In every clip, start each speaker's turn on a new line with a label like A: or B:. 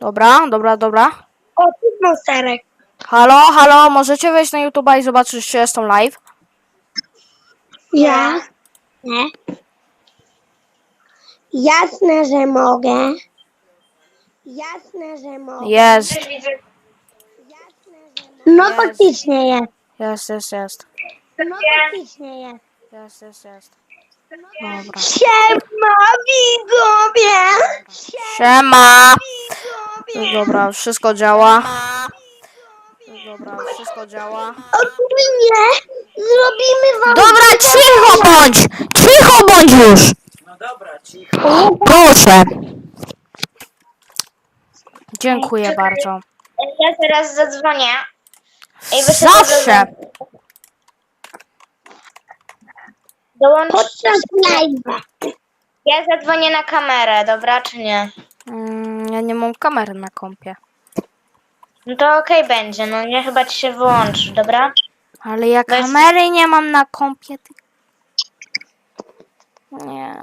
A: Dobra, dobra, dobra.
B: O, tu monsterek.
A: Halo, halo, możecie wejść na YouTube'a i zobaczyć, czy jestem live?
B: Ja? Nie. Jasne, że mogę. Jasne, że mogę.
A: Jest,
B: Jasne, że mogę. No
A: Jest.
B: faktycznie jest.
A: jest, jest, jest.
B: No faktycznie jest.
A: Jest, jest, jest. Dobra.
B: Siema, widzowie!
A: Siema!
B: Widzowie!
A: Dobra, wszystko działa. Dobra, wszystko działa.
B: Ogólnie zrobimy wam...
A: Dobra, cicho bądź! Cicho bądź już!
C: No dobra, cicho.
A: Proszę. Dziękuję bardzo.
D: Ja teraz zadzwonię. Ej, wy sobie
A: Zawsze.
D: Dołącz.
B: Podczas live'a.
D: Ja zadzwonię na kamerę, dobra czy nie?
A: Mm, Ja nie mam kamery na kompie.
D: No to okej będzie, no nie chyba ci się wyłączy, dobra?
A: Ale ja
D: Weź-
A: kamery nie mam na kompie. ty- Nie.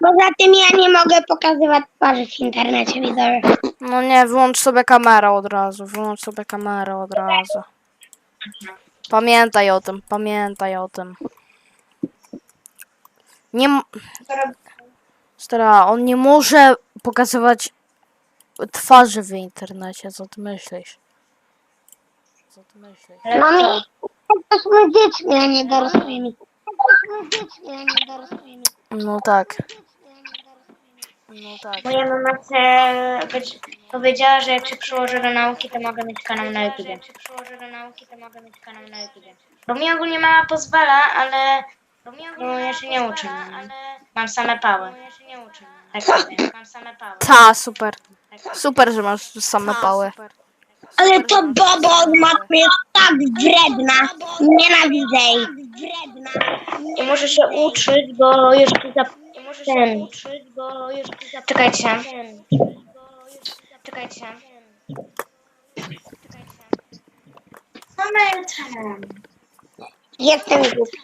B: Poza tym ja nie mogę pokazywać twarzy w internecie, widzowie.
A: No nie, wyłącz sobie kamerę od razu. Wyłącz sobie kamerę od razu. Pamiętaj o tym, pamiętaj o tym. Nie. m- Stara, on nie może pokazywać twarzy w internecie. Co ty myślisz? Co ty myślisz?
B: Mami, jesteśmy dziećmi, a nie dorosłymi. Jesteśmy dziećmi, a nie dorosłymi.
A: No tak. No tak.
D: Moja mama chce, być- powiedziała, że jak się przyłożę do nauki, to mogę mieć kanał na YouTube. Jak się przyłożę do nauki, to mogę mieć kanał na YouTube. Bo mi ogólnie mama pozwala, ale bo ja się nie uczę. Ale mam same pały. Ja się nie uczę. Tak mam same pały.
A: Ta, super. Super, że masz same pały.
B: Ale to Bobo od matmy jest tak wredna. Nienawidzę jej.
D: I muszę się uczyć, bo już tu za... I muszę się uczyć, bo już tu za... Czekajcie. Czekajcie. Czekajcie.
B: Jestem głupi.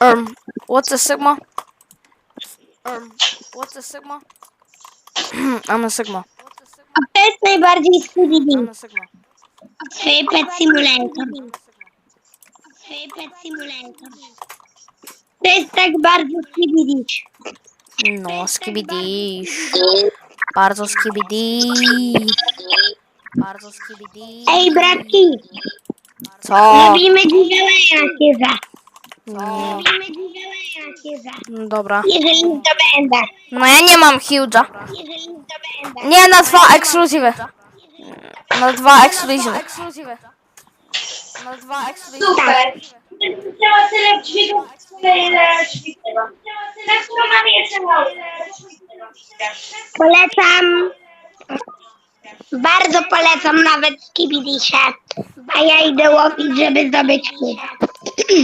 A: Um, what's a sigma? Um, what's a sigma? I'm a sigma.
B: A to jest najbardziej skibidi.
A: I'm a sigma.
B: Twoje pet simulator. Pet simulator. To jest tak bardzo skibidi.
A: No, skibidish. Bardzo skibidi. Bardzo skibidi.
B: Ej, bratki,
A: Co?
B: robimy giveaway na Kiza.
A: No,
B: Robimy
A: no dobra.
B: Jeżeli zdobędę.
A: No ja nie mam huge'a.
B: Jeżeli zdobędę.
A: Nie, na dwa ekskluzywy. Na dwa ekskluzywy. Na dwa ekskluzywy.
D: Super. Chciała tyle dźwigów, tyle dźwigów. Na którą mam jeszcze
B: Polecam. Bardzo polecam nawet Skibidisie. A ja idę łowić, żeby zdobyć kij.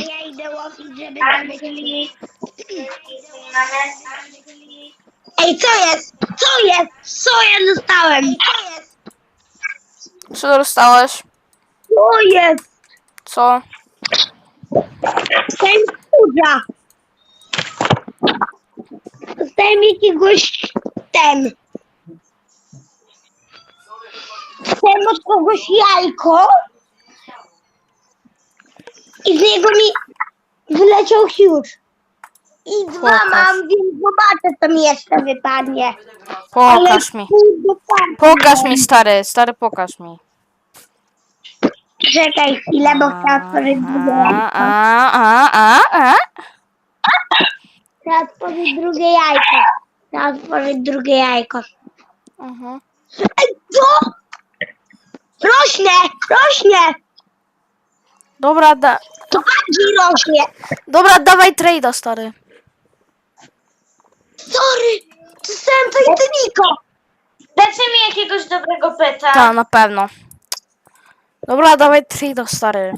B: Ja idę łowić, żeby zdobyć kij. Ej, co jest? Co jest? Co ja dostałem? Co jest?
A: Co dostałeś?
B: Co jest?
A: Co?
B: Dostałem kurza. Dostałem jakiegoś ten. Dostałem od kogoś jajko. I z niego mi wyleciał huge. I dwa
A: Pokaż.
B: mam, więc zobaczę, co mi jeszcze wypadnie.
A: Pokaż mi.
B: kurde, tak.
A: Pokaż mi, stary. Stary, pokaż mi.
B: Czekaj chwilę, bo chcę otworzyć drugie
A: A,
B: jajko.
A: a, a, a, a.
B: Chcę otworzyć drugie jajko. Chcę otworzyć drugie jajko.
A: Mhm.
B: Ej, co? Rośnie, rośnie.
A: Dobra, da,
B: To bardziej rośnie.
A: dobra, dawaj trade'a, stary.
B: Sorry, dostałem to jedyniko.
D: Dajcie mi jakiegoś dobrego peta.
A: Ta, na pewno. Dobra, dawaj trade'a, stary.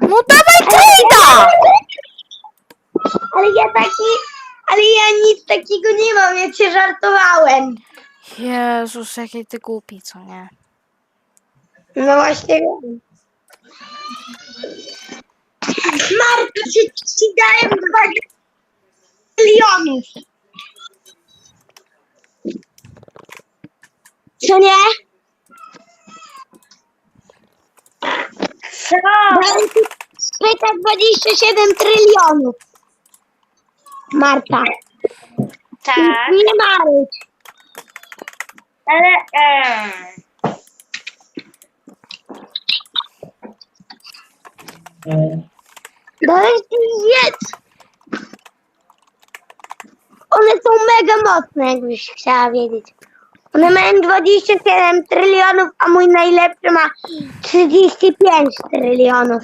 A: No dawaj trade'a!
B: Ale ja taki Ale ja nic takiego nie mam, ja cię żartowałem.
A: Jezus, jaki ty głupi, co nie?
B: No właśnie. Marta, ci, ci dałem 20 milionów. Co nie?
D: Co?
B: Dałem ci pyta 27 trylionów. Marta.
D: Tak,
B: Nie marudź.
D: ale...
B: Dałeś ci jedz. One są mega mocne, jakbyś chciała wiedzieć. One mają 27 trylionów, a mój najlepszy ma 35 trylionów.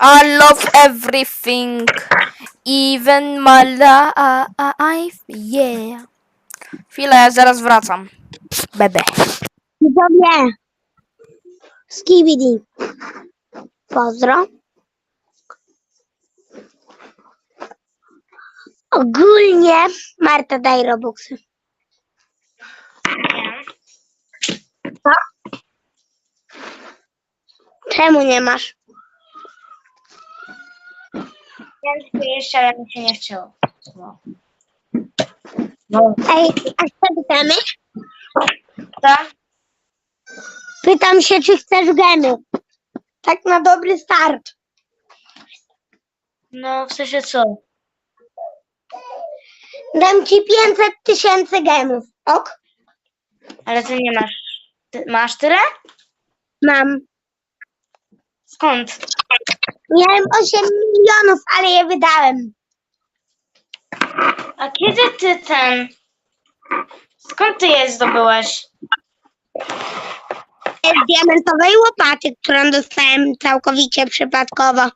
A: I love everything, even my life, yeah. Chwilę, zaraz wracam. Bebe.
B: Widzowie. Skibidi. Pozdro. Ogólnie Marta daj robuxy. Co? Czemu nie masz?
D: Tylko jeszcze, ale mi się nie chciało. No. No.
B: Ej, a co pytamy?
D: Co?
B: Pytam się, czy chcesz gemy. Tak na dobry start.
D: No, w sensie co?
B: Dam ci 500 tysięcy gemów. Ok?
D: Ale ty nie masz... Ty masz tyle?
B: Mam.
D: Skąd?
B: Miałem 8 milionów, ale je wydałem.
D: A kiedy ty ten... Skąd ty je zdobyłeś?
B: Z diamentowej łopaty, którą dostałem całkowicie przypadkowo.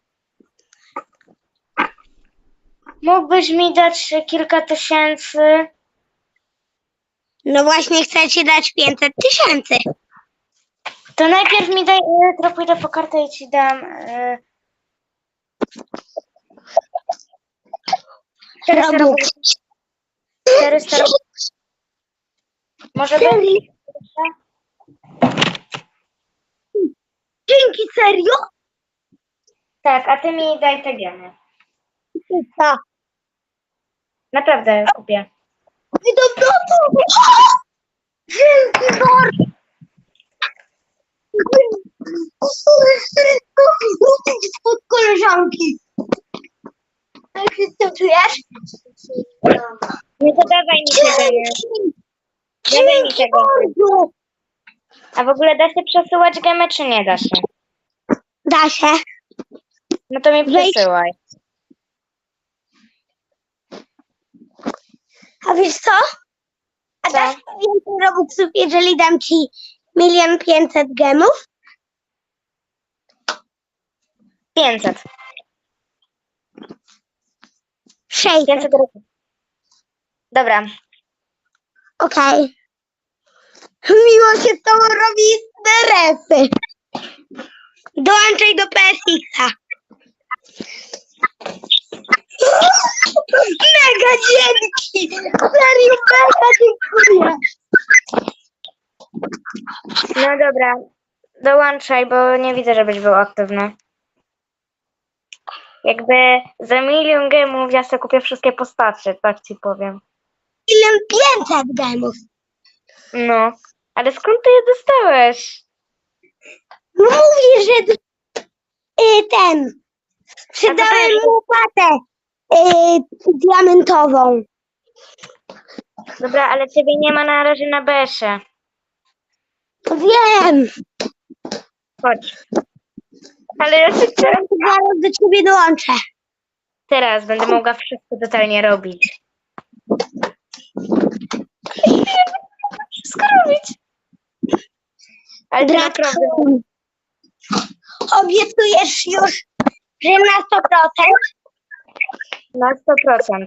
D: Mógłbyś mi dać kilka tysięcy?
B: No właśnie chcę ci dać 500 tysięcy.
D: To najpierw mi daj... e, Jutro pójdę po kartę i ci dam... e, 400
B: Robux.
D: robux. 400 robux. Może być?
B: Dzięki, serio?
D: Tak, a ty mi daj te gemy.
B: Co?
D: Naprawdę kupię.
B: Idę w domu! Dzięki, Bor! Spod koleżanki. Jak się tym czujesz?
D: Nie to dawaj mi te gemy. Dawaj mi tego. A w ogóle da się przesyłać gemy, czy nie da się?
B: Da się.
D: No to mi
B: Wejdź.
D: przesyłaj.
B: A wiesz co? A
D: Co?
B: dasz mi więcej robuxów, jeżeli dam ci milion pięćset gemów?
D: 500.
B: 600.
D: 500 robux. Dobra.
B: Okej. Miło się z tobą robi interesy. Dołączaj do PSX-a. Mega dzięki! Serio, mega dziękuję.
D: No dobra. Dołączaj, bo nie widzę, żebyś był aktywny. Jakby za milion gemów ja sobie kupię wszystkie postacie, tak ci powiem.
B: Milion pięćset gemów.
D: No. Ale skąd ty je dostałeś?
B: No mówię, że d- y, ten. Sprzedałem mu łopatę y, diamentową.
D: Dobra, ale ciebie nie ma na razie na besze.
B: Wiem.
D: Chodź. Ale ja się chcę.
B: Zaraz do ciebie dołączę.
D: Teraz będę mogła wszystko totalnie robić. Wszystko robić. Ale ty naprawdę
B: obiecujesz już, że na 100%?
D: Na 100%.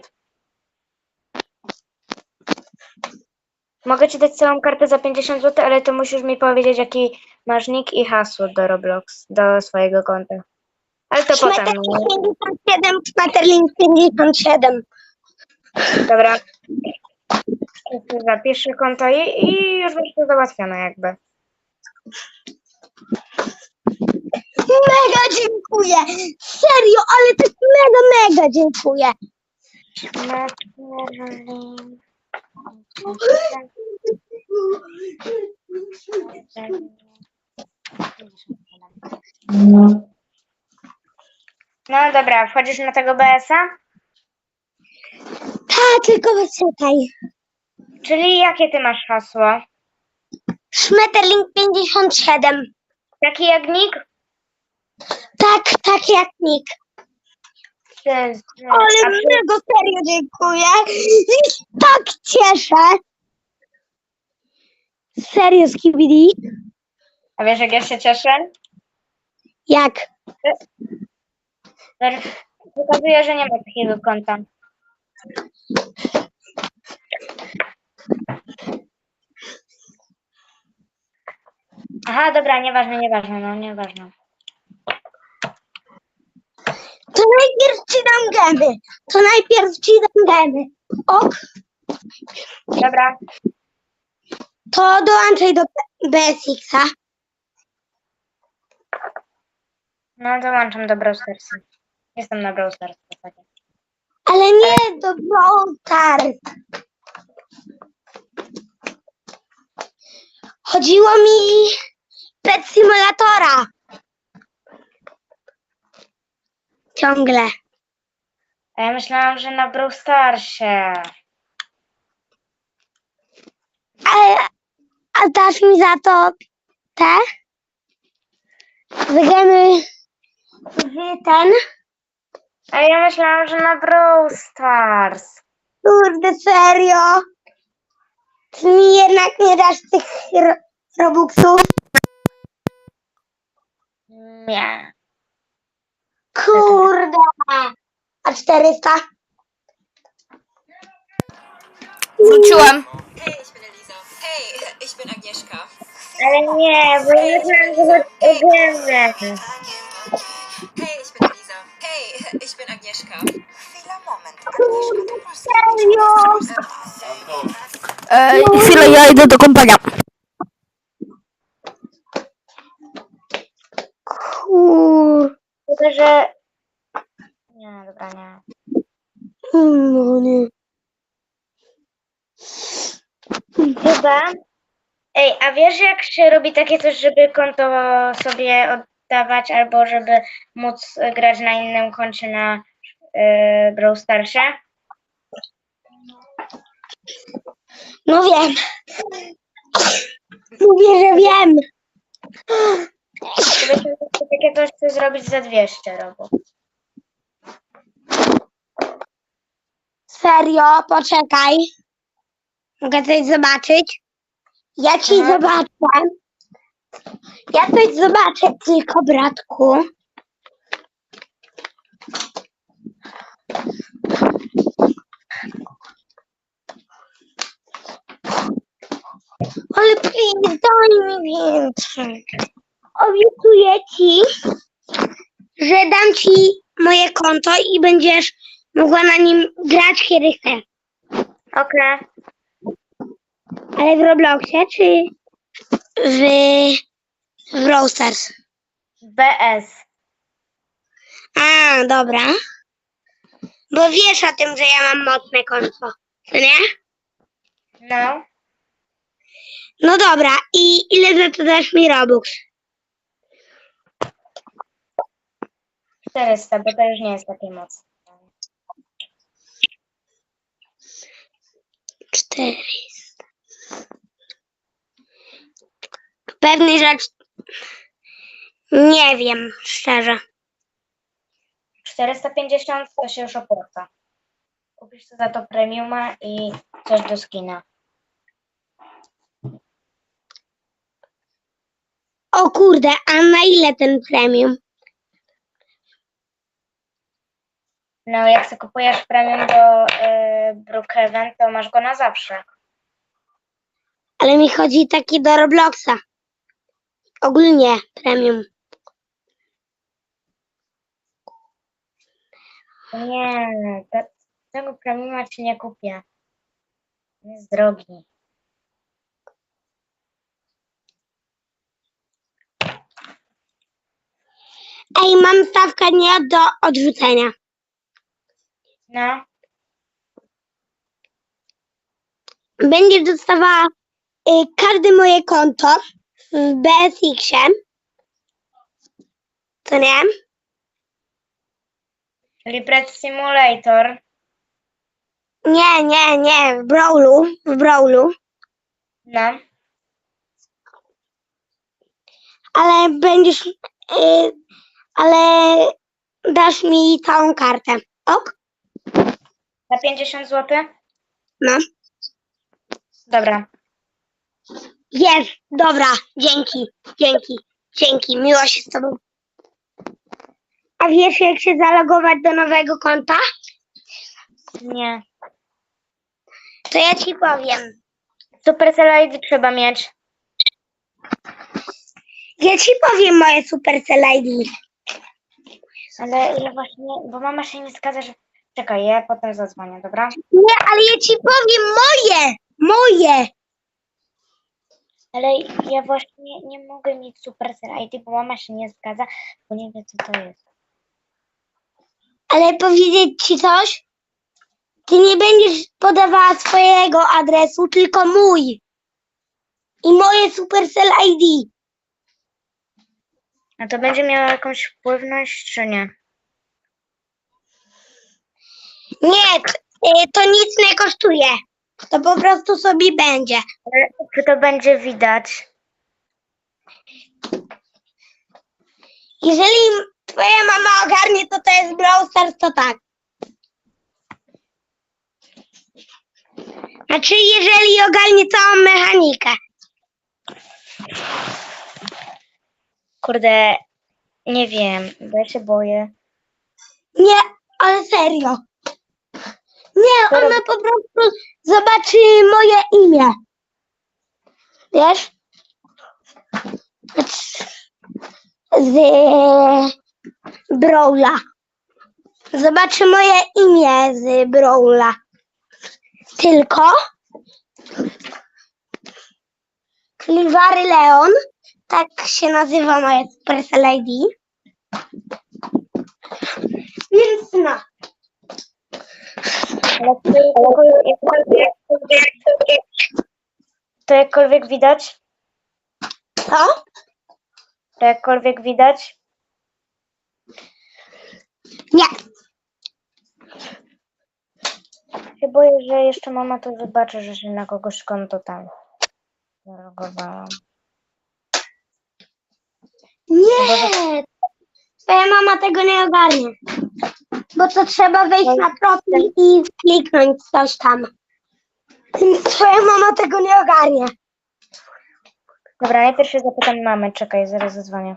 D: Mogę ci dać całą kartę za 50 zł, ale to musisz mi powiedzieć, jaki masz nick i hasło do Roblox, do swojego konta. Ale to potem.
B: Schmetterling 57, Schmetterling 57.
D: Dobra. Zapiszę konto i, i już będzie to załatwione jakby.
B: Mega dziękuję! Serio, ale tak mega, mega dziękuję.
D: No dobra, wchodzisz na tego BS-a?
B: Tak, tylko czekaj.
D: Czyli jakie ty masz hasło?
B: Schmetterling 57.
D: Taki jak nick?
B: Tak, tak jak nick. Ale mega serio dziękuję. I tak cieszę. Serio, Skibidi?
D: a wiesz jak ja się cieszę?
B: Jak?
D: Pokazuje, że nie ma takiego konta. Aha, dobra, nieważne, nieważne, no nieważne.
B: To najpierw ci dam gemy. To najpierw ci dam gemy. Ok,
D: Dobra,
B: to dołączaj do BSX-a.
D: no dołączam do Brawl Starsa. Jestem na w zasadzie.
B: Ale nie do Brawl Stars. Chodziło mi Pet Simulatora. Ciągle.
D: A ja myślałam, że na Brawl Starsie.
B: A, a dasz mi za to te? Zagamy w ten?
D: A ja myślałam, że na Brawl Stars.
B: Kurde, serio? Ty mi jednak nie dasz tych ro robuxów?
D: Nie.
B: Kurde. A 400?
A: Wróciłem.
E: Hey, ich bin Elisa. Hey, ich bin Agnieszka.
D: Ale nie, bo ja myślałam, że chodzi o gemę.
E: Hey, ich bin Elisa. Hey, ich bin Agnieszka. Chwila, moment. Agnieszka, to
B: Serio?
A: E, chwilę, ja idę do kompania.
D: Że... Nie, dobra, nie.
B: No nie.
D: Chyba. Ej, a wiesz jak się robi takie coś, żeby konto sobie oddawać albo żeby móc grać na innym koncie na yy, Brawl Starsie?
B: No wiem. Mówię, że wiem.
D: Gdybyśmy takie coś chcę zrobić za 200 robów.
B: Serio, poczekaj. Mogę coś zobaczyć? Ja ci
D: Aha.
B: zobaczę. Ja coś zobaczę tylko, bratku. Ale please, daj mi więcej. Obiecuję ci, że dam ci moje konto i będziesz mogła na nim grać kiedy chcesz.
D: Okej.
B: Ale w Robloxie czy w, w Brawl Stars?
D: BS.
B: A, dobra. Bo wiesz o tym, że ja mam mocne konto, co nie?
D: No.
B: No dobra, i ile za to dasz mi Robux?
D: 400, bo to już nie jest takie mocne.
B: 400. Pewny rzecz... Nie wiem, szczerze.
D: 450 to się już opłaca. Kupisz sobie za to premiuma i coś do skina.
B: O kurde, a na ile ten premium?
D: No, jak sobie kupujesz premium do y, Brookhaven, to masz go na zawsze.
B: Ale mi chodzi taki do Robloxa. Ogólnie premium.
D: Nie, te, tego premiuma ci nie kupię. On Jest drogi.
B: Ej, mam stawkę nie do odrzucenia.
D: No,
B: Będziesz dostawała y, każde moje konto w BSX-ie. Co nie?
D: czyli Pret Simulator.
B: Nie, nie, nie, w Brawlu, w Brawlu.
D: No,
B: Ale będziesz, y, ale dasz mi całą kartę. Ok?
D: Za 50 zł?
B: No.
D: Dobra.
B: Jest, dobra, dzięki, dzięki, dzięki, miło się z tobą. A wiesz jak się zalogować do nowego konta?
D: Nie.
B: To ja ci powiem.
D: Supercell ID trzeba mieć.
B: Ja ci powiem moje Supercell ID.
D: Ale ja właśnie, bo mama się nie zgadza, że... Czekaj, ja potem zadzwonię, dobra?
B: Nie, ale ja ci powiem moje, moje.
D: Ale ja właśnie nie mogę mieć Supercell ID, bo mama się nie zgadza, bo nie wie, co to jest.
B: Ale powiedzieć ci coś? Ty nie będziesz podawała swojego adresu, tylko mój. I moje Supercell ID.
D: A to będzie miało jakąś wpływność, czy nie?
B: Nie, y, to nic nie kosztuje. To po prostu sobie będzie.
D: Czy to będzie widać?
B: Jeżeli twoja mama ogarnie, to to jest Brawl Stars, to tak. Znaczy, jeżeli ogarnie całą mechanikę.
D: Kurde, nie wiem, bo ja się boję.
B: Nie, ale serio. Nie, ona po prostu zobaczy moje imię. Wiesz? Z Brawla. Zobaczy moje imię z Brawla. Tylko Clivary Leon, tak się nazywa moje Supercell ID. Więc no.
D: To jakkolwiek, widać?
B: Co?
D: To jakkolwiek widać?
B: Nie.
D: Się boję, że jeszcze mama to zobaczy, że się na kogoś konto tam zalogowałam.
B: Nie. Twoja mama tego nie ogarnie. Bo to trzeba wejść na profil i kliknąć coś tam. Więc twoja mama tego nie ogarnie.
D: Dobra, najpierw się zapytam mamy. Czekaj, zaraz zadzwonię.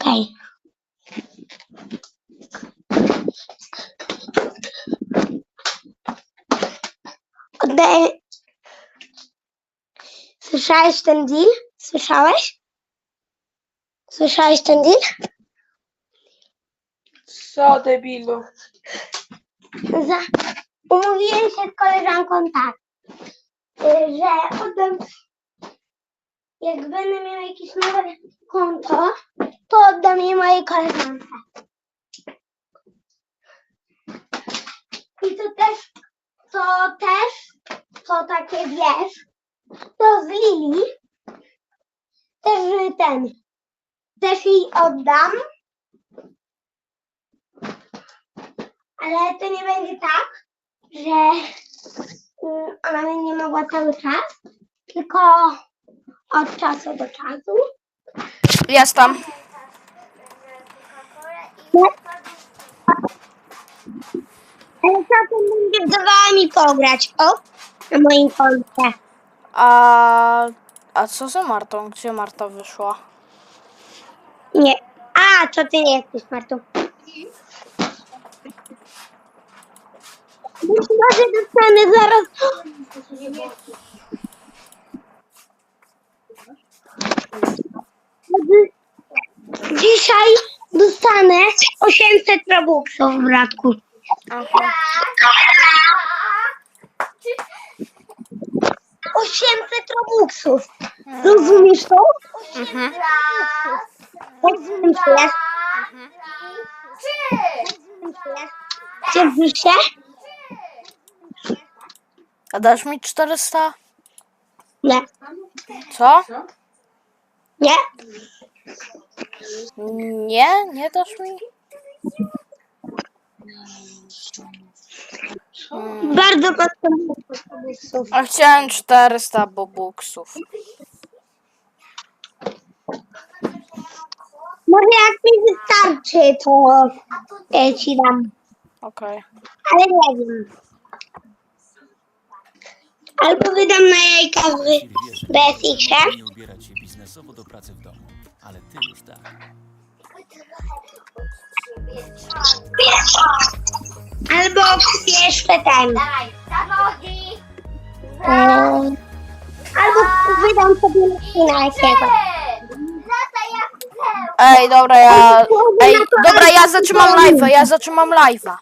B: Okej. Oddaj. Słyszałeś ten deal? Słyszałeś? Słyszałeś ten deal?
C: Co debilu?
B: Za... Umówiłem się z koleżanką tak, y, że oddam, jak będę miał jakieś nowe konto, to oddam je mojej koleżance. I to też, to też, to takie wiesz, to z Lili, też y, ten, też jej oddam, ale to nie będzie tak, że mm, ona będzie mogła cały czas, tylko od czasu do czasu.
A: Jestem.
B: Ale czasem będzie dawała mi pograć, o, na moim koncie.
A: A, a co za Martą? Gdzie Marta wyszła?
B: Nie. A, to ty nie jesteś Martą. Być może dostanę zaraz. Dzisiaj dostanę 800 robuxów, bratku.
A: Aha.
B: 800 robuxów. Rozumiesz to?
A: Mhm.
B: Rozumiesz się? Cieszysz się?
A: A dasz mi 400?
B: Nie.
A: Co?
B: Nie?
A: Nie? Nie dasz mi? Hmm.
B: Bardzo robuxów.
A: A chciałem 400 bobuksów.
B: Może jak mi wystarczy, to ja ci dam.
A: Okej.
B: Ale nie wiem. Albo wydam na jajka w BSX-ie.
F: nie ubierać się biznesowo do pracy w domu, ale ty już tak.
B: Albo jeszcze ten. Eee, Albo wydam sobie na jakiegoś.
A: Ej, dobra, ja... Ej, dobra, ja zatrzymam live'a, ja zatrzymam live'a.